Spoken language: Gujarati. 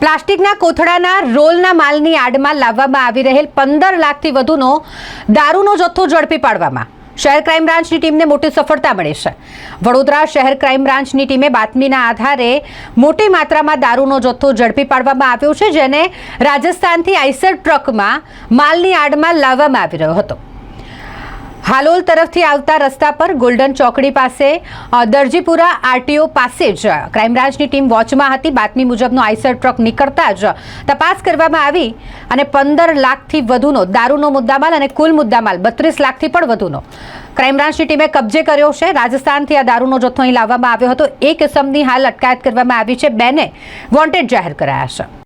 પ્લાસ્ટિકના કોથળાના રોલના માલની આડમાં લાવવામાં આવી રહેલ પંદર લાખથી વધુનો દારૂનો જથ્થો ઝડપી પાડવામાં. શહેર ક્રાઇમ બ્રાન્ચની ટીમને મોટી સફળતા મળી છે. વડોદરા શહેર ક્રાઇમ બ્રાન્ચની ટીમે બાતમીના આધારે મોટી માત્રામાં દારૂનો જથ્થો ઝડપી પાડવામાં આવ્યો છે, જેને રાજસ્થાનથી આઈસર ટ્રકમાં માલની આડમાં લાવવામાં આવી રહ્યો હતો. હાલોલ તરફથી આવતા રસ્તા પર ગોલ્ડન ચોકડી પાસે દરજીપુરા આરટીઓ પાસે જ ક્રાઇમબ્રાન્ચની ટીમ વોચમાં હતી. બાતમી મુજબનો આઈસર ટ્રક નીકળતા જ તપાસ કરવામાં આવી અને પંદર લાખથી વધુનો, દારૂનો મુદ્દામાલ અને કુલ મુદ્દામાલ, બત્રીસ લાખથી પણ વધુનો. ક્રાઇમબ્રાન્ચની ટીમે કબજે કર્યો છે. રાજસ્થાનથી આ દારૂનો જથ્થો અહીં લાવવામાં આવ્યો હતો. એક કિસમની હાલ અટકાયત કરવામાં આવી છે. બેને વોન્ટેડ જાહેર કરાયા છે.